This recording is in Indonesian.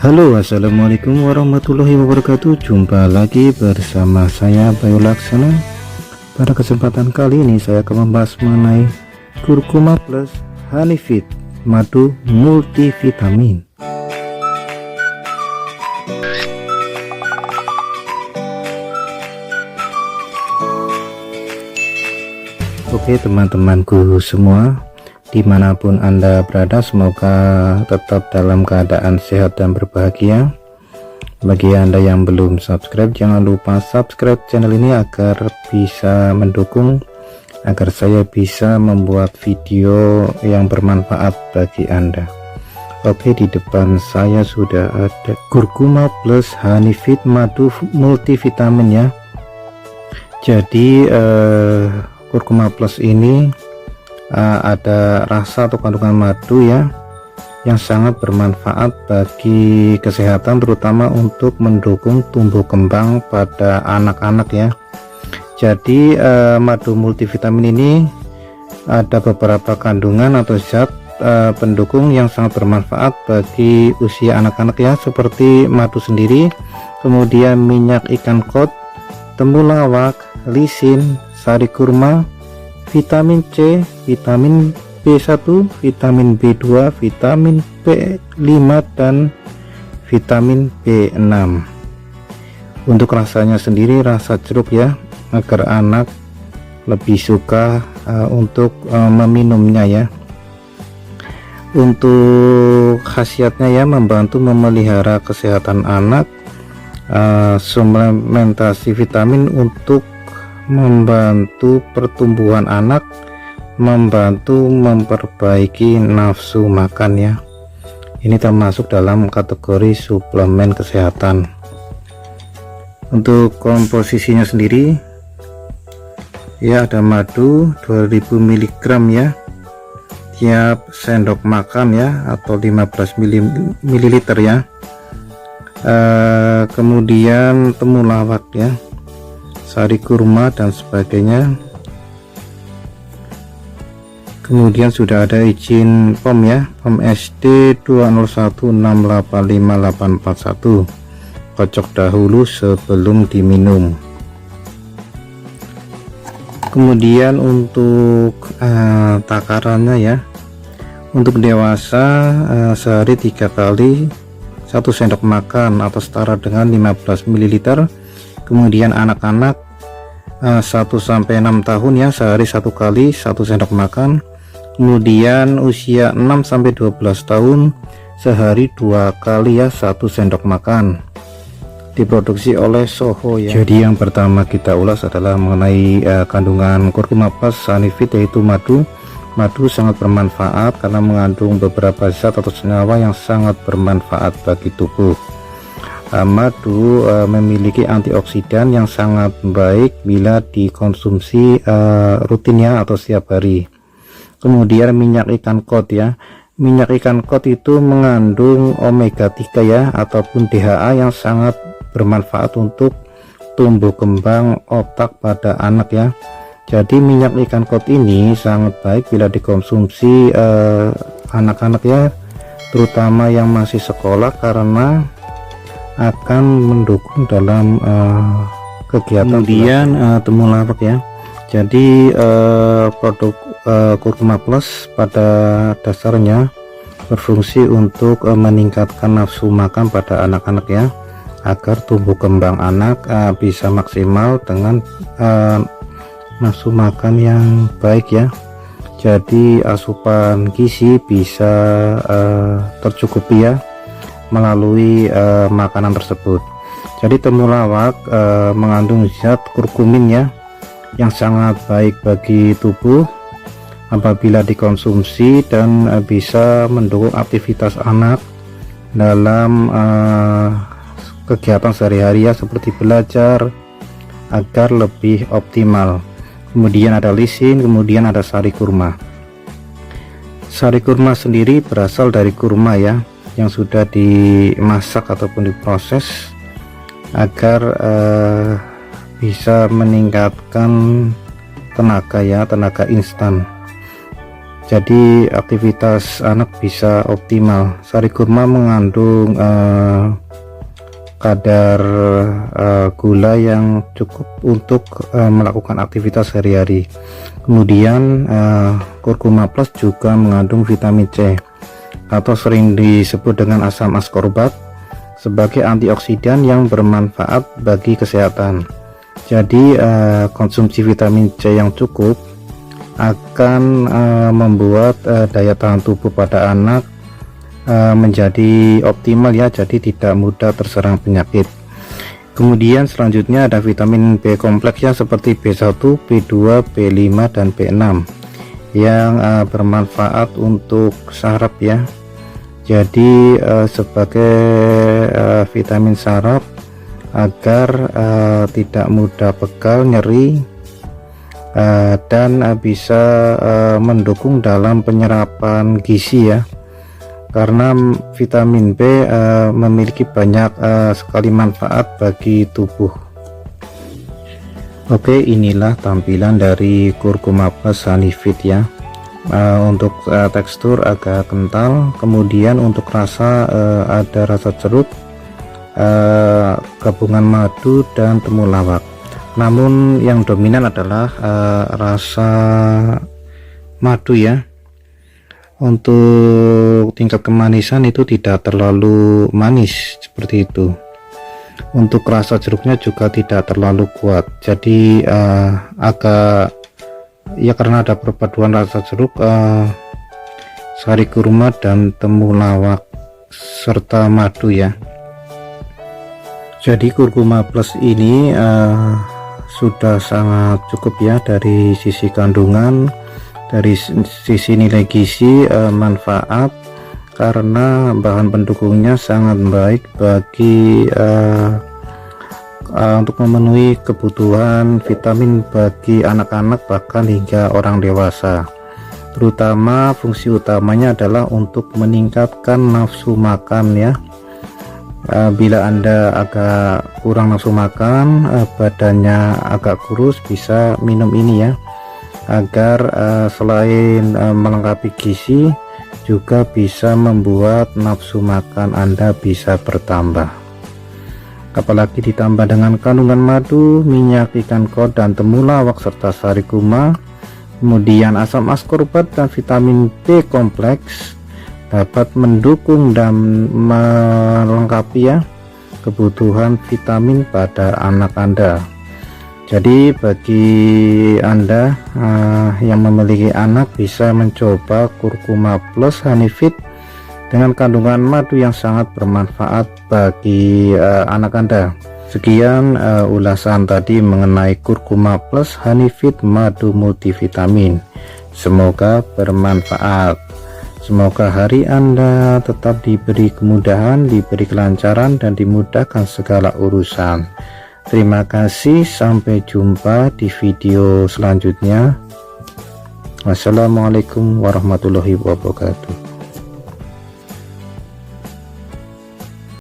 Halo assalamualaikum warahmatullahi wabarakatuh. Jumpa lagi bersama saya Bayu Laksana. Pada kesempatan kali ini saya akan membahas mengenai Kurkuma plus Honeyfit Madu multivitamin. Oke teman-temanku semua di mana pun anda berada semoga tetap dalam keadaan sehat dan berbahagia. Bagi anda yang belum subscribe jangan lupa subscribe channel ini agar bisa mendukung agar saya bisa membuat video yang bermanfaat bagi anda. Oke di depan saya sudah ada kurkuma plus honey fit madu multivitamin ya. Jadi eh, kurkuma plus ini uh, ada rasa atau kandungan madu ya yang sangat bermanfaat bagi kesehatan terutama untuk mendukung tumbuh kembang pada anak-anak ya. Jadi uh, madu multivitamin ini ada beberapa kandungan atau zat uh, pendukung yang sangat bermanfaat bagi usia anak-anak ya seperti madu sendiri kemudian minyak ikan kod temulawak lisin sari kurma vitamin C, vitamin B1, vitamin B2, vitamin B5 dan vitamin B6 untuk rasanya sendiri rasa jeruk ya agar anak lebih suka uh, untuk uh, meminumnya ya. Untuk khasiatnya ya membantu memelihara kesehatan anak uh, suplementasi vitamin untuk membantu pertumbuhan anak membantu memperbaiki nafsu makan ya. Ini termasuk dalam kategori suplemen kesehatan. Untuk komposisinya sendiri ya ada madu 2000 mg ya. Tiap sendok makan ya atau 15 ml ya. E, kemudian temulawak ya sari kurma dan sebagainya. Kemudian sudah ada izin POM ya POM SD 201685841 kocok dahulu sebelum diminum. Kemudian untuk uh, takarannya ya. Untuk dewasa uh, sehari tiga kali satu sendok makan atau setara dengan 15 ml kemudian anak-anak 1 eh, sampai 6 tahun ya sehari satu kali satu sendok makan. Kemudian usia 6 sampai 12 tahun sehari dua kali ya satu sendok makan. Diproduksi oleh Soho ya. Jadi yang pertama kita ulas adalah mengenai uh, kandungan kurkuma plus sanifit yaitu madu. Madu sangat bermanfaat karena mengandung beberapa zat atau senyawa yang sangat bermanfaat bagi tubuh. uh, madu uh, memiliki antioksidan yang sangat baik bila dikonsumsi uh, rutinnya atau setiap hari. Kemudian minyak ikan kod ya. Minyak ikan kod itu mengandung omega 3 ya ataupun DHA yang sangat bermanfaat untuk tumbuh kembang otak pada anak ya. Jadi minyak ikan kod ini sangat baik bila dikonsumsi anak-anak uh, ya terutama yang masih sekolah karena akan mendukung dalam uh, kegiatan kemudian uh, temulawak ya. Jadi uh, produk uh, kurkuma plus pada dasarnya berfungsi untuk uh, meningkatkan nafsu makan pada anak-anak ya agar tumbuh kembang anak uh, bisa maksimal dengan uh, nafsu makan yang baik ya. Jadi asupan gizi bisa uh, tercukupi ya melalui uh, makanan tersebut. Jadi temulawak uh, mengandung zat kurkumin ya yang sangat baik bagi tubuh apabila dikonsumsi dan uh, bisa mendukung aktivitas anak dalam uh, kegiatan sehari-hari ya seperti belajar agar lebih optimal. Kemudian ada lisin kemudian ada sari kurma. Sari kurma sendiri berasal dari kurma ya yang sudah dimasak ataupun diproses agar uh, bisa meningkatkan tenaga ya tenaga instan. Jadi aktivitas anak bisa optimal. Sari kurma mengandung eh, kadar uh, gula yang cukup untuk uh, melakukan aktivitas sehari-hari. Kemudian uh, kurkuma plus juga mengandung vitamin C atau sering disebut dengan asam ascorbat sebagai antioksidan yang bermanfaat bagi kesehatan. Jadi uh, konsumsi vitamin C yang cukup akan uh, membuat uh, daya tahan tubuh pada anak menjadi optimal ya jadi tidak mudah terserang penyakit. Kemudian selanjutnya ada vitamin B kompleks ya seperti B1 B2 B5 dan B6 yang bermanfaat untuk saraf ya jadi uh, sebagai uh, vitamin saraf agar uh, tidak mudah pegal nyeri uh, dan uh, bisa uh, mendukung dalam penyerapan gizi ya. Karena vitamin B uh, memiliki banyak uh, sekali manfaat bagi tubuh. Oke inilah tampilan dari kurkuma plus Sunnyfit ya uh, untuk uh, tekstur agak kental kemudian untuk rasa uh, ada rasa jeruk uh, gabungan madu dan temulawak namun yang dominan adalah uh, rasa madu ya. Untuk tingkat kemanisan itu tidak terlalu manis seperti itu. Untuk rasa jeruknya juga tidak terlalu kuat. Jadi uh, agak ya karena ada perpaduan rasa jeruk uh, sari kurma dan temulawak serta madu ya. Jadi kurkuma plus ini uh, sudah sangat cukup ya dari sisi kandungan dari sisi nilai gizi uh, manfaat karena bahan pendukungnya sangat baik bagi uh, uh, untuk memenuhi kebutuhan vitamin bagi anak-anak bahkan hingga orang dewasa. Terutama fungsi utamanya adalah untuk meningkatkan nafsu makan ya. Uh, bila anda agak kurang nafsu makan uh, badannya agak kurus bisa minum ini ya. Agar selain melengkapi gizi juga bisa membuat nafsu makan Anda bisa bertambah apalagi ditambah dengan kandungan madu, minyak ikan kod dan temulawak serta sari kuma kemudian asam askorbat dan vitamin B kompleks dapat mendukung dan melengkapi ya kebutuhan vitamin pada anak Anda. Jadi bagi anda uh, yang memiliki anak bisa mencoba kurkuma plus honeyfit dengan kandungan madu yang sangat bermanfaat bagi uh, anak anda sekian uh, ulasan tadi mengenai kurkuma plus honeyfit madu multivitamin semoga bermanfaat semoga hari anda tetap diberi kemudahan diberi kelancaran dan dimudahkan segala urusan Terima kasih, sampai jumpa di video selanjutnya. Wassalamualaikum warahmatullahi wabarakatuh.